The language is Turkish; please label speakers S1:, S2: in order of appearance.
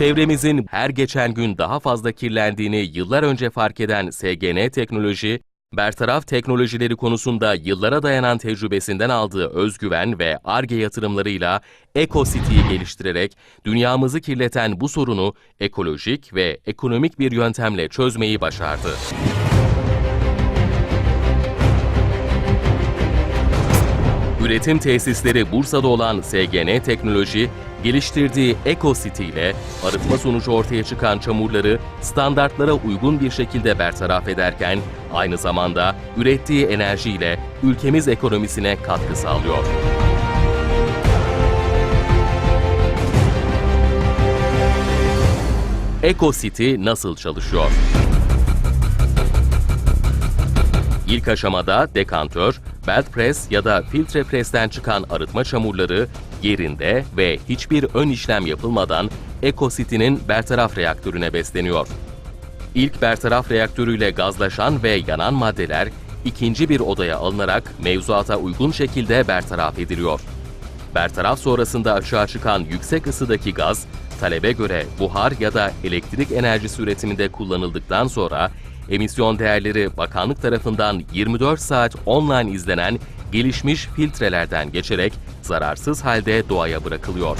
S1: Çevremizin her geçen gün daha fazla kirlendiğini yıllar önce fark eden SGN Teknoloji, bertaraf teknolojileri konusunda yıllara dayanan tecrübesinden aldığı özgüven ve ARGE yatırımlarıyla EcoCity'yi geliştirerek dünyamızı kirleten bu sorunu ekolojik ve ekonomik bir yöntemle çözmeyi başardı. Üretim tesisleri Bursa'da olan SGN Teknoloji, geliştirdiği EcoCity ile arıtma sonucu ortaya çıkan çamurları standartlara uygun bir şekilde bertaraf ederken, aynı zamanda ürettiği enerjiyle ülkemiz ekonomisine katkı sağlıyor. EcoCity nasıl çalışıyor? İlk aşamada dekantör, belt press ya da filtre presten çıkan arıtma çamurları yerinde ve hiçbir ön işlem yapılmadan EcoCity'nin bertaraf reaktörüne besleniyor. İlk bertaraf reaktörüyle gazlaşan ve yanan maddeler ikinci bir odaya alınarak mevzuata uygun şekilde bertaraf ediliyor. Bertaraf sonrasında açığa çıkan yüksek ısıdaki gaz, talebe göre buhar ya da elektrik enerjisi üretiminde kullanıldıktan sonra emisyon değerleri bakanlık tarafından 24 saat online izlenen gelişmiş filtrelerden geçerek zararsız halde doğaya bırakılıyor.